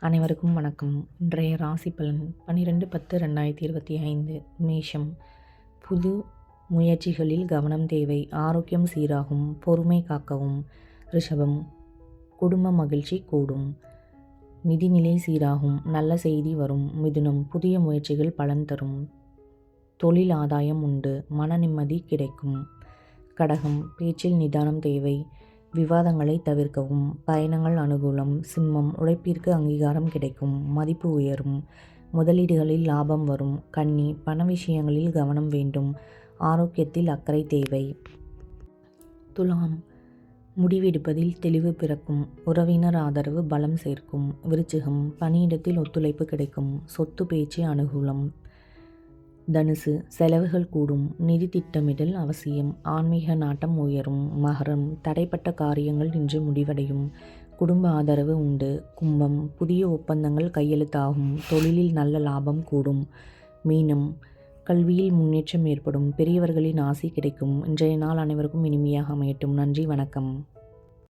அனைவருக்கும் வணக்கம். இன்றைய ராசி பலன் பன்னிரெண்டு பத்து ரெண்டாயிரத்தி இருபத்தி ஐந்து மேஷம். புது முயற்சிகளில் கவனம் தேவை. ஆரோக்கியம் சீராகும். பொறுமை காக்கவும். ரிஷபம். குடும்ப மகிழ்ச்சி கூடும். நிதிநிலை சீராகும். நல்ல செய்தி வரும். மிதுனம். புதிய முயற்சிகள் பலன் தரும். தொழில் ஆதாயம் உண்டு. மன நிம்மதி கிடைக்கும். கடகம். பேச்சில் நிதானம் தேவை. விவாதங்களை தவிர்க்கவும் பயணங்கள் அனுகூலம் சிம்மம் உழைப்பிற்கு அங்கீகாரம் கிடைக்கும் மதிப்பு உயரும் முதலீடுகளில் லாபம் வரும் கன்னி பண விஷயங்களில் கவனம் வேண்டும் ஆரோக்கியத்தில் அக்கறை தேவை. துலாம் முடிவெடுப்பதில் தெளிவு பிறக்கும் உறவினர் ஆதரவு பலம் சேர்க்கும் விருச்சிகம் பணியிடத்தில் ஒத்துழைப்பு கிடைக்கும் சொத்து பேச்சு அனுகூலம். தனுசு செலவுகள் கூடும் நிதி திட்டமிடல் அவசியம் ஆன்மீக நாட்டம் உயரும் மகரம் தடைப்பட்ட காரியங்கள் இன்று முடிவடையும் குடும்ப ஆதரவு உண்டு கும்பம் புதிய ஒப்பந்தங்கள் கையெழுத்தாகும் தொழிலில் நல்ல லாபம் கூடும் மீனம் கல்வியில் முன்னேற்றம் ஏற்படும் பெரியவர்களின் ஆசை கிடைக்கும் இன்றைய நாள் அனைவருக்கும் இனிமையாக அமையட்டும். நன்றி வணக்கம்.